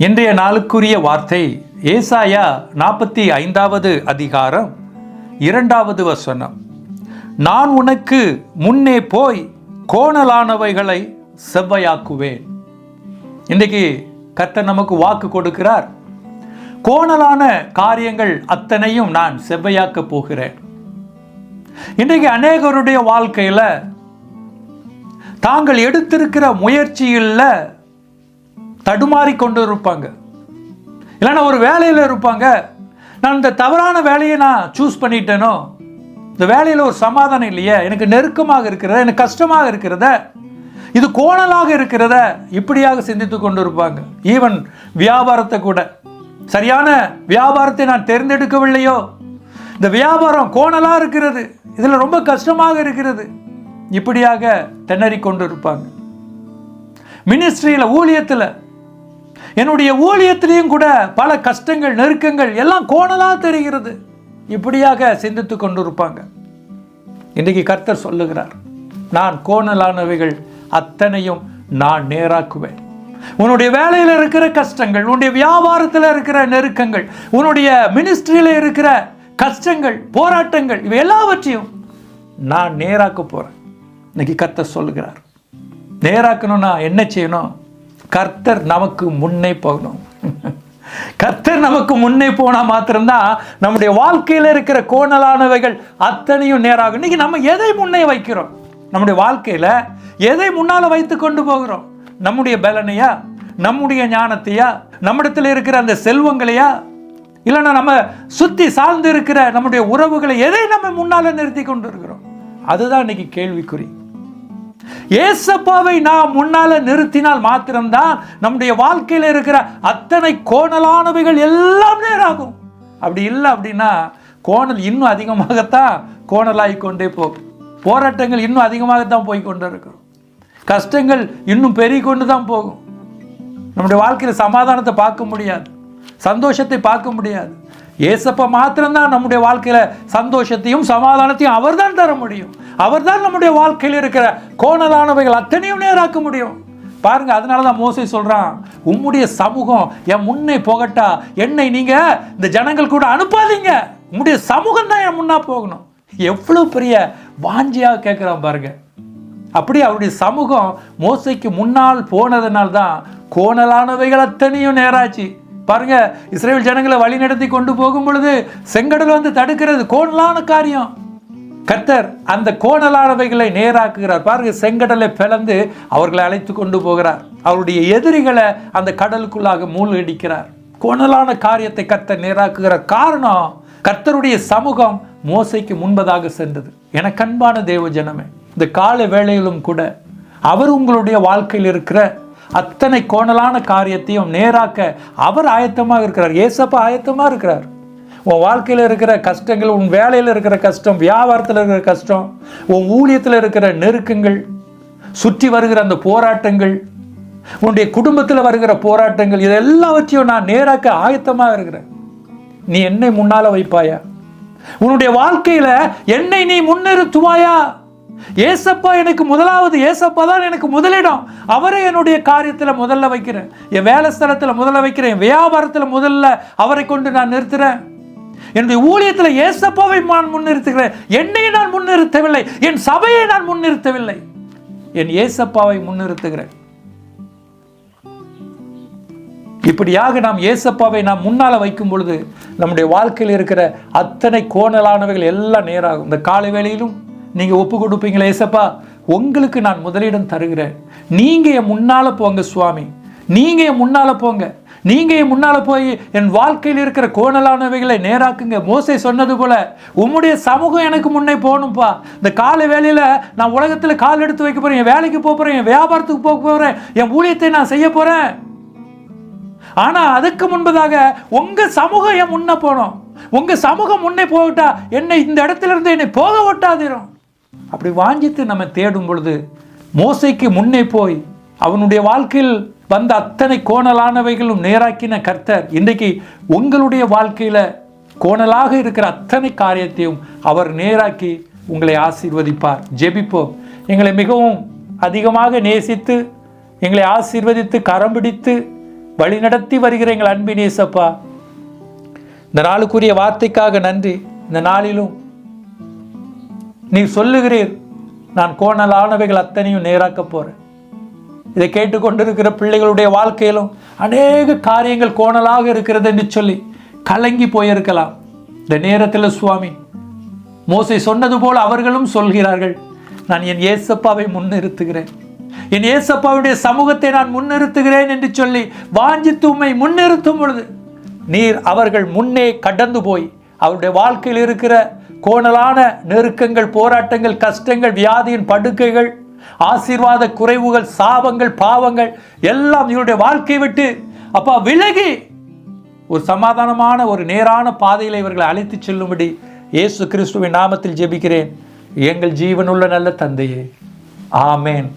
இன்றைய நாளுக்குரிய வார்த்தை ஏசாயா நாற்பத்தி ஐந்தாவது அதிகாரம் இரண்டாவது வசனம். நான் உனக்கு முன்னே போய் கோணலானவைகளை செவ்வையாக்குவேன். இன்றைக்கு கர்த்தர் நமக்கு வாக்கு கொடுக்கிறார். கோணலான காரியங்கள் அத்தனையும் நான் செவ்வையாக்க போகிறேன். இன்றைக்கு அநேகருடைய வாழ்க்கையில் தாங்கள் எடுத்திருக்கிற முயற்சியில் தடுமாறி கொண்டு இருப்பாங்க இல்லைன்னா ஒரு வேலையில் இருப்பாங்க. நான் இந்த தவறான வேலையை நான் சூஸ் பண்ணிட்டேனோ? இந்த வேலையில் ஒரு சமாதானம் இல்லையே? எனக்கு நெருக்கமாக இருக்கிறத? எனக்கு கஷ்டமாக இருக்கிறத? இது கோணலாக இருக்கிறத? இப்படியாக சிந்தித்து கொண்டு இருப்பாங்க ஈவன் வியாபாரத்தை கூட. சரியான வியாபாரத்தை நான் தேர்ந்தெடுக்கவில்லையோ? இந்த வியாபாரம் கோணலாக இருக்கிறது. இதில் ரொம்ப கஷ்டமாக இருக்கிறது. இப்படியாக திணறி கொண்டு இருப்பாங்க மினிஸ்ட்ரியில் ஊழியத்தில் என்னுடைய ஊழியத்திலையும் கூட பல கஷ்டங்கள் நெருக்கங்கள் எல்லாம் கோணலாக தெரிகிறது. இப்படியாக சிந்தித்து கொண்டிருப்பாங்க. இன்றைக்கு கர்த்தர் சொல்லுகிறார் நான் கோணலானவைகள் அத்தனையும் நான் நேராக்குவேன். உன்னுடைய வேலையில் இருக்கிற கஷ்டங்கள் உன்னுடைய வியாபாரத்தில் இருக்கிற நெருக்கங்கள் உன்னுடைய மினிஸ்ட்ரியில் இருக்கிற கஷ்டங்கள் போராட்டங்கள் இவை எல்லாவற்றையும் நான் நேராக்க போகிறேன் இன்னைக்கு கர்த்தர் சொல்லுகிறார் நேராக்கணும்னா என்ன செய்யணும்? கர்த்தர் நமக்கு முன்னே போகணும். கர்த்தர் நமக்கு முன்னே போனால் மாத்திரம்தான் நம்முடைய வாழ்க்கையில் இருக்கிற கோணலானவைகள் அத்தனையும் நேராகும். இன்னைக்கு நம்ம எதை முன்னே வைக்கிறோம்? நம்முடைய வாழ்க்கையில் எதை முன்னால் வைத்து கொண்டு போகிறோம்? நம்முடைய பலனையா? நம்முடைய ஞானத்தையா? நம்மிடத்தில் இருக்கிற அந்த செல்வங்களையா? இல்லைன்னா நம்ம சுற்றி சார்ந்து இருக்கிற நம்முடைய உறவுகளை எதை நம்ம முன்னால் நிறுத்தி கொண்டு இருக்கிறோம்? அதுதான் இன்னைக்கு கேள்விக்குறி. ஏசப்பாவை நாம் முன்னால நிறுத்தினால் மாத்திரம்தான் நம்முடைய வாழ்க்கையில் இருக்கிற அத்தனை கோணலானவைகள் எல்லாம் நேராகும். அப்படி இல்லை அப்படின்னா கோணல் இன்னும் அதிகமாகத்தான் கோணலாகி கொண்டே போகும். போராட்டங்கள் இன்னும் அதிகமாகத்தான் போய் கொண்டு இருக்கிறோம் கஷ்டங்கள் இன்னும் பெருகி கொண்டு தான் போகும். நம்முடைய வாழ்க்கையில் சமாதானத்தை பார்க்க முடியாது. சந்தோஷத்தை பார்க்க முடியாது. ஏசப்பா மாத்திரம்தான் நம்முடைய வாழ்க்கையில் சந்தோஷத்தையும் சமாதானத்தையும் அவர் தான் தர முடியும். அவர்தான் நம்முடைய வாழ்க்கையில் இருக்கிற கோணலானவைகள் அத்தனையும் நேராக்க முடியும். பாருங்க அதனால தான் மோசை சொல்கிறான் உம்முடைய சமூகம் என் முன்னே போகட்டா என்னை நீங்கள் இந்த ஜனங்கள் கூட அனுப்பாதீங்க. உம்முடைய சமூகம் தான் என் முன்னா போகணும். எவ்வளோ பெரிய வாஞ்சியாக கேட்குறான் பாருங்க. அப்படி அவருடைய சமூகம் மோசைக்கு முன்னால் போனதுனால தான் கோணலானவைகள் அத்தனையும் நேராச்சு. பாருங்க இஸ்ரேல் ஜனங்களை வழி நடத்தி கொண்டு போகும் பொழுது செங்கடல் வந்து தடுக்கிறது கோணலான காரியம். கர்த்தர் அந்த கோணலானவைகளை நேராக்குகிறார். பாருங்க செங்கடலை பிளந்து அவர்களை அழைத்து கொண்டு போகிறார். அவருடைய எதிரிகளை அந்த கடலுக்குள்ளாக மூழ்கடிக்கிறார். கோணலான காரியத்தை கர்த்தர் நேராக்குகிறார் காரணம் கர்த்தருடைய சமூகம் மோசைக்கு முன்பதாக சென்றது. எனக்கு அன்பான தேவ ஜனமே இந்த கால வேளையிலும் கூட அவர் உங்களுடைய வாழ்க்கையில் இருக்கிற அத்தனை கோணலான காரியத்தையும் நேராக்க அவர் ஆயத்தமாக இருக்கிறார். ஏசப்பா ஆயத்தமாக இருக்கிறார். உன் வாழ்க்கையில் இருக்கிற கஷ்டங்கள் உன் வேலையில் இருக்கிற கஷ்டம் வியாபாரத்தில் இருக்கிற கஷ்டம் உன் ஊழியத்தில் இருக்கிற நெருக்கங்கள் சுற்றி வருகிற அந்த போராட்டங்கள் உன்னுடைய குடும்பத்தில் வருகிற போராட்டங்கள் இதெல்லாவற்றையும் நான் நேராக்க ஆயத்தமாக இருக்கிறேன். நீ என்னை முன்னால் வைப்பாயா? உன்னுடைய வாழ்க்கையில் என்னை நீ முன்னிறுத்துவாயா? ஏசப்பா எனக்கு முதலாவது ஏசப்பா தான் எனக்கு முதலிடம். அவரை என்னுடைய காரியத்தில் முதல்ல வைக்கிறேன். என் வேலை ஸ்தலத்தில் முதல்ல வைக்கிறேன். என் வியாபாரத்தில் முதல்ல அவரை கொண்டு நான் நிறுத்துறேன். என்னுடைய ஊழியத்தில் ஏசப்பாவை நான் முன்னிறுத்துகிறேன். என்னை நான் முன்னிறுத்தவில்லை. என் சபையை நான் முன்னிறுத்தவில்லை. என் ஏசப்பாவை முன்னிறுத்துகிறேன். இப்படியாக நாம் ஏசப்பாவை நாம் முன்னால் வைக்கும் பொழுது நம்முடைய வாழ்க்கையில் இருக்கிற அத்தனை கோணலானவைகள் எல்லாம் நேராகும். இந்த காலை வேளையிலும் நீங்கள் ஒப்பு கொடுப்பீங்களா ஏசப்பா? உங்களுக்கு நான் முதலிடம் தருகிறேன். நீங்கள் என் முன்னால் போங்க சுவாமி. நீங்கள் என் முன்னால் போங்க. நீங்கள் முன்னால் போய் என் வாழ்க்கையில் இருக்கிற கோணலானவைகளை நேராக்குங்க. மோசை சொன்னது போல உம்முடைய சமூகம் எனக்கு முன்னே போகணும்ப்பா இந்த காலை வேலையில் நான் உலகத்தில் கால் எடுத்து வைக்க போகிறேன் என் வேலைக்கு போக போகிறேன் என் வியாபாரத்துக்கு போக போகிறேன் என் ஊழியத்தை நான் செய்ய போகிறேன் ஆனால் அதுக்கு முன்பதாக உங்கள் சமூகம் என் முன்னே போகணும்? உங்கள் சமூகம் முன்னே போகட்டா என்னை இந்த இடத்துல இருந்து என்னை போக விட்டாதிரும் அப்படி வாஞ்சித்து நம்ம தேடும் பொழுது மோசைக்கு முன்னே போய் அவனுடைய வாழ்க்கையில் வந்த அத்தனை கோணலானவைகளும் நேராக்கின கர்த்தர். இன்றைக்கு உங்களுடைய வாழ்க்கையில் கோணலாக இருக்கிற அத்தனை காரியத்தையும் அவர் நேராக்கி உங்களை ஆசீர்வதிப்பார். ஜெபிப்போம். எங்களை மிகவும் அதிகமாக நேசித்து எங்களை ஆசீர்வதித்து கரம் பிடித்து வழிநடத்தி வருகிற எங்கள் அன்பினேசப்பா இந்த நாளுக்குரிய வார்த்தைக்காக நன்றி. இந்த நாளிலும் நீ சொல்லுகிறீர் நான் கோணலானவைகள் அத்தனையும் நேராக்க போகிறேன் இதை கேட்டுக்கொண்டிருக்கிற பிள்ளைகளுடைய வாழ்க்கையிலும் அநேக காரியங்கள் கோணலாக இருக்கிறது என்று சொல்லி கலங்கி போயிருக்கலாம். இந்த நேரத்தில் சுவாமி மோசை சொன்னது போல் அவர்களும் சொல்கிறார்கள் நான் என் ஏசப்பாவை முன்னிறுத்துகிறேன். என் ஏசப்பாவுடைய சமூகத்தை நான் முன்னிறுத்துகிறேன் என்று சொல்லி வாஞ்சித்து உண்மை முன்னிறுத்தும் பொழுது நீர் அவர்கள் முன்னே கடந்து போய் அவருடைய வாழ்க்கையில் இருக்கிற கோணலான நெருக்கங்கள் போராட்டங்கள் கஷ்டங்கள் வியாதியின் படுக்கைகள் ஆசீர்வாத குறைவுகள் சாபங்கள் பாவங்கள் எல்லாம் இவருடைய வாழ்க்கையை விட்டு அப்பா விலகி ஒரு சமாதானமான ஒரு நேரான பாதையில் இவர்களை அழைத்துச் செல்லும்படி இயேசு கிறிஸ்துவின் நாமத்தில் ஜெபிக்கிறேன். எங்கள் ஜீவனுள்ள நல்ல தந்தையே. ஆமேன்.